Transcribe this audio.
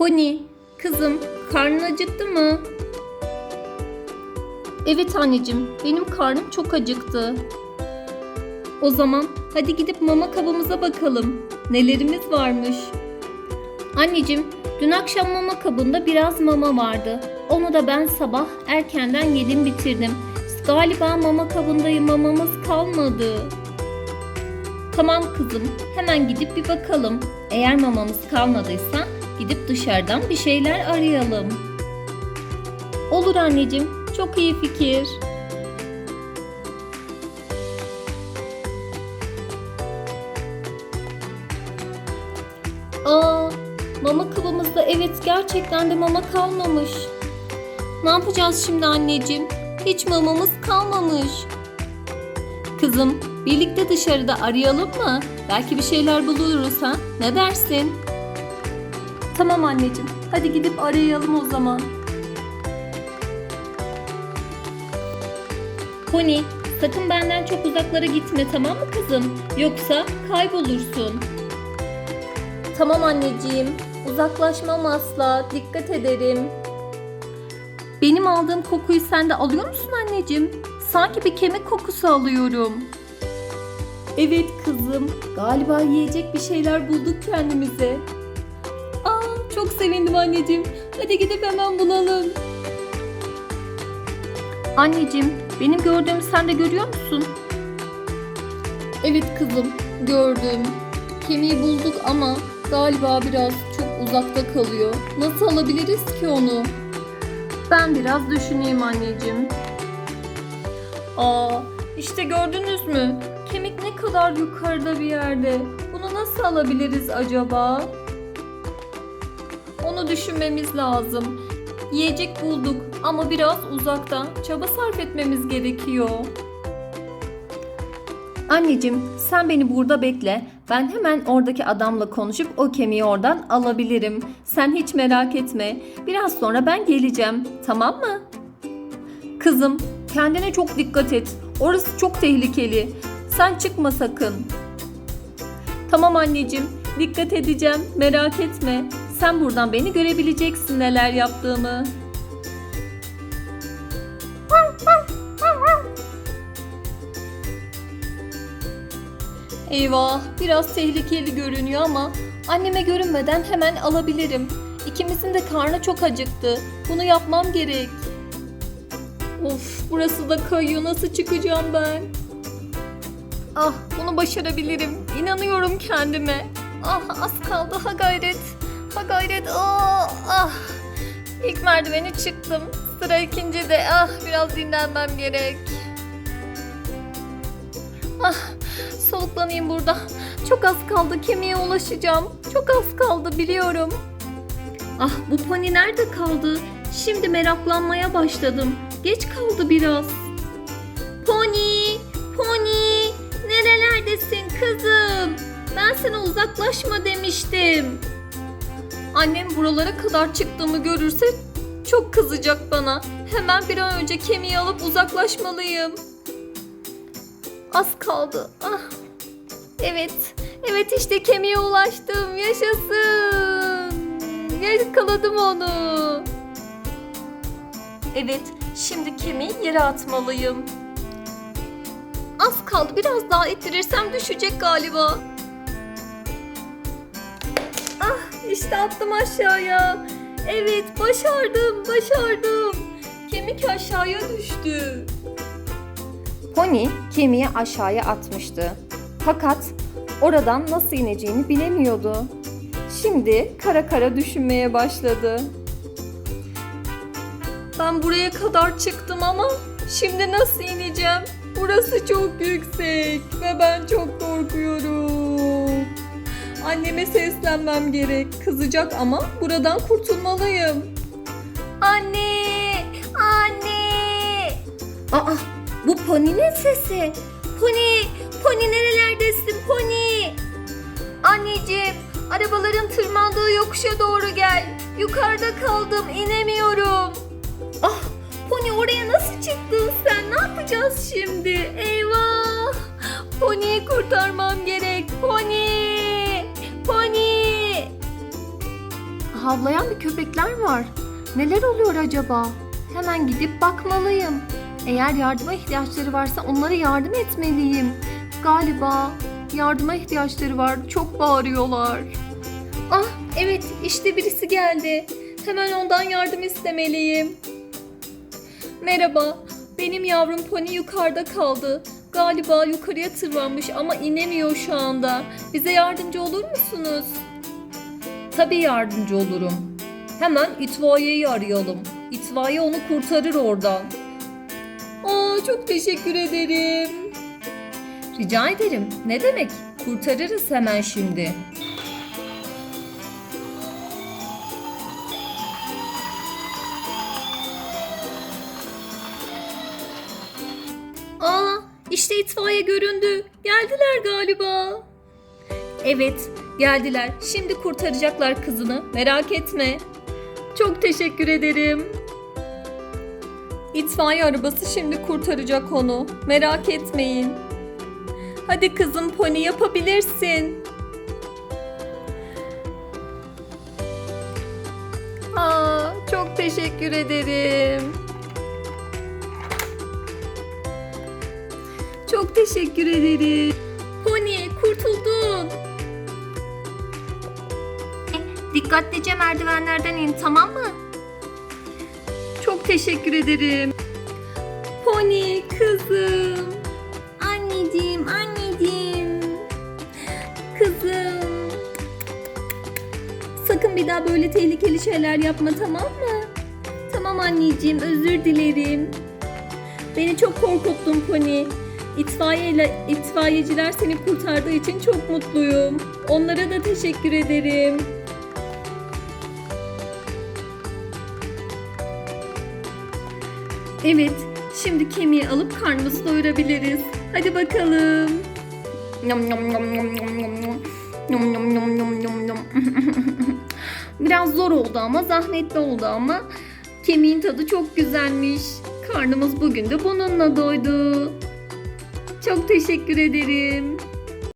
Pony, kızım karnın acıktı mı? Evet anneciğim, benim karnım çok acıktı. O zaman hadi gidip mama kabımıza bakalım. Nelerimiz varmış? Anneciğim, dün akşam mama kabında biraz mama vardı. Onu da ben sabah erkenden yedim bitirdim. Galiba mama kabında mamamız kalmadı. Tamam kızım, hemen gidip bir bakalım. Eğer mamamız kalmadıysa gidip dışarıdan bir şeyler arayalım. Olur anneciğim, çok iyi fikir. Aa, mama kabımızda evet gerçekten de mama kalmamış. Ne yapacağız şimdi anneciğim? Hiç mamamız kalmamış. Kızım, birlikte dışarıda arayalım mı? Belki bir şeyler buluruz ha? Ne dersin? Tamam anneciğim. Hadi gidip arayalım o zaman. Pony, sakın benden çok uzaklara gitme tamam mı kızım? Yoksa kaybolursun. Tamam anneciğim. Uzaklaşmam asla. Dikkat ederim. Benim aldığım kokuyu sen de alıyor musun anneciğim? Sanki bir kemik kokusu alıyorum. Evet kızım. Galiba yiyecek bir şeyler bulduk kendimize. Çok sevindim anneciğim. Hadi gidip hemen bulalım. Anneciğim, benim gördüğümü sen de görüyor musun? Evet kızım, gördüm. Kemiği bulduk ama galiba biraz çok uzakta kalıyor. Nasıl alabiliriz ki onu? Ben biraz düşüneyim anneciğim. Aa, işte gördünüz mü? Kemik ne kadar yukarıda bir yerde. Bunu nasıl alabiliriz acaba? Onu düşünmemiz lazım. Yiyecek bulduk ama biraz uzakta. Çaba sarf etmemiz gerekiyor. Anneciğim sen beni burada bekle. Ben hemen oradaki adamla konuşup o kemiği oradan alabilirim. Sen hiç merak etme. Biraz sonra ben geleceğim. Tamam mı? Kızım kendine çok dikkat et. Orası çok tehlikeli. Sen çıkma sakın. Tamam anneciğim. Dikkat edeceğim. Merak etme. Sen buradan beni görebileceksin neler yaptığımı. Eyvah, biraz tehlikeli görünüyor ama anneme görünmeden hemen alabilirim. İkimizin de karnı çok acıktı. Bunu yapmam gerek. Of, burası da kayıyor. Nasıl çıkacağım ben? Ah, bunu başarabilirim. İnanıyorum kendime. Ah, az kaldı. Ha gayret. Ha gayret. Ah, ah. İlk merdiveni çıktım. Sıra ikinci de. Ah, biraz dinlenmem gerek. Ah, soluklanayım burada. Çok az kaldı kemiğe ulaşacağım. Çok az kaldı biliyorum. Ah bu pony nerede kaldı? Şimdi meraklanmaya başladım. Geç kaldı biraz. Pony, pony, nerelerdesin kızım? Ben sana uzaklaşma demiştim. Annem buralara kadar çıktığımı görürse çok kızacak bana. Hemen bir an önce kemiği alıp uzaklaşmalıyım. Az kaldı. Ah. Evet. Evet işte kemiğe ulaştım. Yaşasın. Yakaladım onu. Evet. Şimdi kemiği yere atmalıyım. Az kaldı. Biraz daha ittirirsem düşecek galiba. İşte attım aşağıya. Evet başardım. Başardım. Kemik aşağıya düştü. Pony kemiği aşağıya atmıştı. Fakat oradan nasıl ineceğini bilemiyordu. Şimdi kara kara düşünmeye başladı. Ben buraya kadar çıktım ama şimdi nasıl ineceğim? Burası çok yüksek ve ben çok korkuyorum. Anneme seslenmem gerek. Kızacak ama buradan kurtulmalıyım. Anne! Anne! Aa, bu Pony'nin sesi. Pony, Pony nerelerdesin Pony? Anneciğim, arabaların tırmandığı yokuşa doğru gel. Yukarıda kaldım, inemiyorum. Ah, Pony oraya nasıl çıktın sen? Ne yapacağız şimdi? Eyvah! Pony'yi kurtarmam gerek. Pony! Havlayan bir köpekler var. Neler oluyor acaba? Hemen gidip bakmalıyım. Eğer yardıma ihtiyaçları varsa onlara yardım etmeliyim. Galiba yardıma ihtiyaçları var. Çok bağırıyorlar. Ah evet işte birisi geldi. Hemen ondan yardım istemeliyim. Merhaba. Benim yavrum pony yukarıda kaldı. Galiba yukarıya tırmanmış ama inemiyor şu anda. Bize yardımcı olur musunuz? Tabii yardımcı olurum. Hemen itfaiyeyi arayalım. İtfaiye onu kurtarır oradan. Aa çok teşekkür ederim. Rica ederim. Ne demek? Kurtarırız hemen şimdi. Aa, işte itfaiye göründü. Geldiler galiba. Evet, geldiler. Şimdi kurtaracaklar kızını. Merak etme. Çok teşekkür ederim. İtfaiye arabası şimdi kurtaracak onu. Merak etmeyin. Hadi kızım pony yapabilirsin. Aa, çok teşekkür ederim. Çok teşekkür ederim. Dikkatlice merdivenlerden in tamam mı? Çok teşekkür ederim. Pony kızım. Anneciğim anneciğim. Kızım. Sakın bir daha böyle tehlikeli şeyler yapma tamam mı? Tamam anneciğim özür dilerim. Beni çok korkuttun Pony. İtfaiye itfaiyeciler seni kurtardığı için çok mutluyum. Onlara da teşekkür ederim. Evet, şimdi kemiği alıp karnımızı doyurabiliriz. Hadi bakalım. Nom nom nom nom nom nom nom. Nom nom nom nom nom nom. Biraz zor oldu ama zahmetli oldu ama kemiğin tadı çok güzelmiş. Karnımız bugün de bununla doydu. Çok teşekkür ederim.